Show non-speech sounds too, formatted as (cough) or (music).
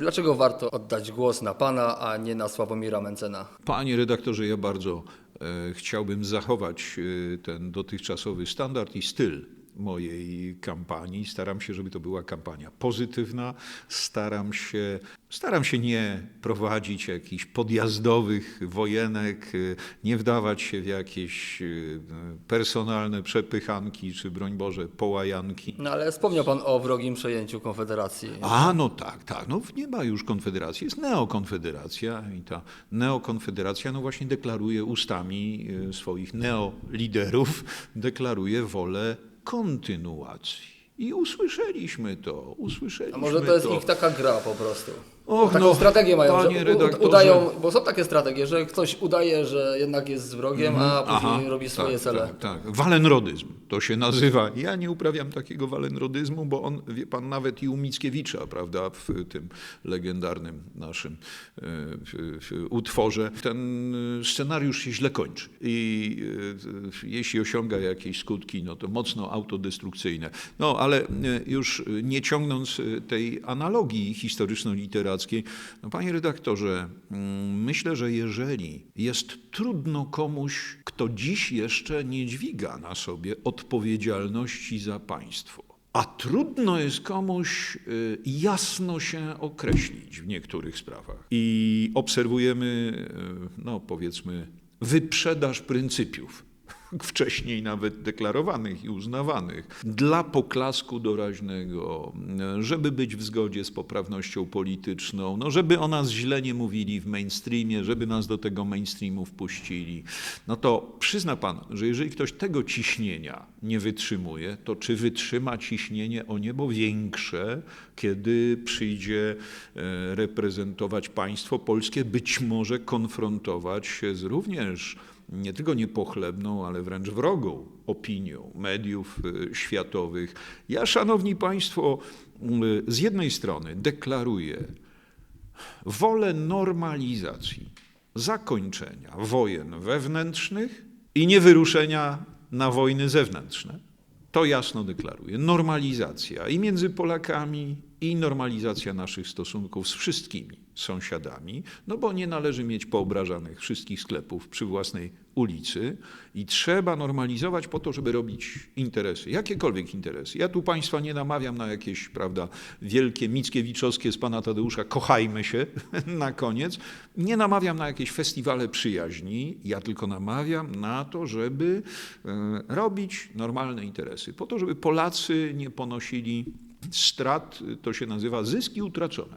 Dlaczego warto oddać głos na pana, a nie na Sławomira Mencena? Panie redaktorze, ja bardzo e, chciałbym zachować e, ten dotychczasowy standard i styl mojej kampanii. Staram się, żeby to była kampania pozytywna. Staram się, staram się nie prowadzić jakichś podjazdowych wojenek, nie wdawać się w jakieś e, personalne przepychanki, czy broń Boże, połajanki. No ale wspomniał pan o wrogim przejęciu Konfederacji. A, no tak, tak. No nie ma już konfederacji, jest neokonfederacja i ta neokonfederacja no właśnie deklaruje ustami e, swoich neoliderów, deklaruje wolę kontynuacji. I usłyszeliśmy to, usłyszeliśmy A może to jest to. ich taka gra po prostu? Och, Taką no, strategię mają, że u- udają, bo są takie strategie, że ktoś udaje, że jednak jest wrogiem, a później Mhm. Aha, robi swoje tak, cele. Tak, tak. Walenrodyzm to się nazywa. Ja nie uprawiam takiego walenrodyzmu, bo on, wie pan, nawet i u Mickiewicza, prawda, w tym legendarnym naszym e, utworze, ten e, scenariusz się źle kończy. I e, jeśli osiąga jakieś skutki, no to mocno autodestrukcyjne. No, ale już nie ciągnąc tej analogii historyczno-literackiej, no, panie redaktorze, mm, myślę, że jeżeli jest trudno komuś, kto dziś jeszcze nie dźwiga na sobie odpowiedzialności za państwo, a trudno jest komuś y, jasno się określić w niektórych sprawach. I obserwujemy, y, no powiedzmy, wyprzedaż pryncypiów wcześniej nawet deklarowanych i uznawanych, dla poklasku doraźnego, żeby być w zgodzie z poprawnością polityczną, no żeby o nas źle nie mówili w mainstreamie, żeby nas do tego mainstreamu wpuścili, no to przyzna pan, że jeżeli ktoś tego ciśnienia nie wytrzymuje, to czy wytrzyma ciśnienie o niebo większe, kiedy przyjdzie e, reprezentować państwo polskie, być może konfrontować się z również nie tylko niepochlebną, ale wręcz wrogą opinią mediów y, światowych. Ja, szanowni państwo, z jednej strony deklaruję wolę normalizacji, zakończenia wojen wewnętrznych i niewyruszenia na wojny zewnętrzne. To jasno deklaruję. Normalizacja i między Polakami, i normalizacja naszych stosunków z wszystkimi sąsiadami, no bo nie należy mieć poobrażanych wszystkich sklepów przy własnej ulicy i trzeba normalizować po to, żeby robić interesy, jakiekolwiek interesy. Ja tu Państwa nie namawiam na jakieś, prawda, wielkie mickiewiczowskie z Pana Tadeusza, kochajmy się (laughs) na koniec. Nie namawiam na jakieś festiwale przyjaźni, ja tylko namawiam na to, żeby e, robić normalne interesy, po to, żeby Polacy nie ponosili strat, to się nazywa zyski utracone.